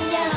mañana.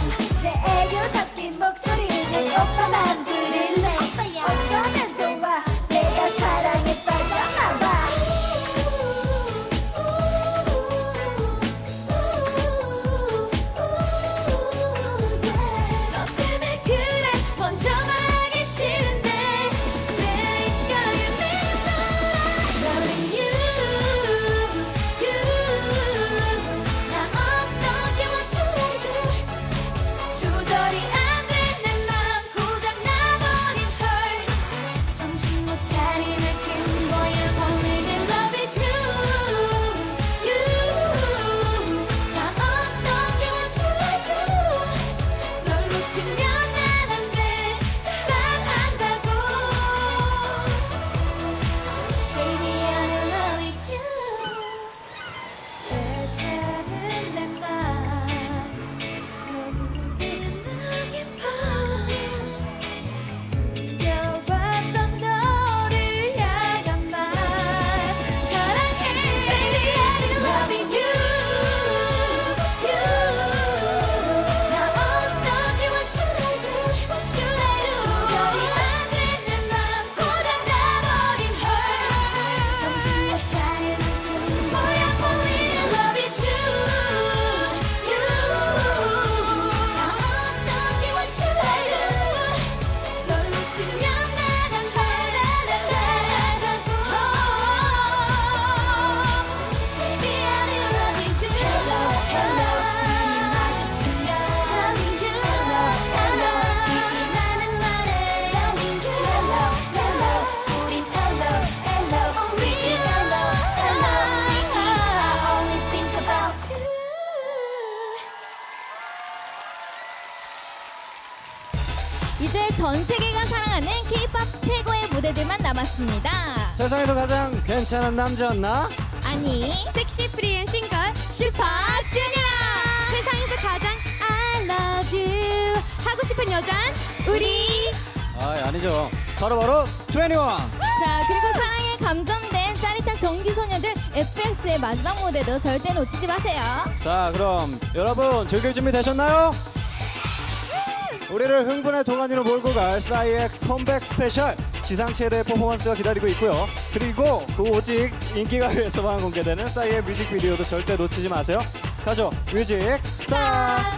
이제 전 세계가 사랑하는 K-팝 최고의 무대들만 남았습니다. 세상에서 가장 괜찮은 남자였나? 아니, 섹시 프리한 싱글 슈퍼 주니어! 세상에서 가장 I love you 하고 싶은 여잔 우리 아 아니죠. 바로 바로 21. 자 그리고 사랑에 감정된 짜릿한 정기소녀들 FX의 마지막 무대도 절대 놓치지 마세요. 자 그럼 여러분 즐길 준비 되셨나요? 우리를 흥분의 도가니로 몰고 갈 싸이의 컴백 스페셜 지상 최대 퍼포먼스가 기다리고 있고요. 그리고 그 오직 인기가요에서만 공개되는 싸이의 뮤직비디오도 절대 놓치지 마세요. 가죠 뮤직 스타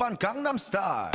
Open Gangnam Style.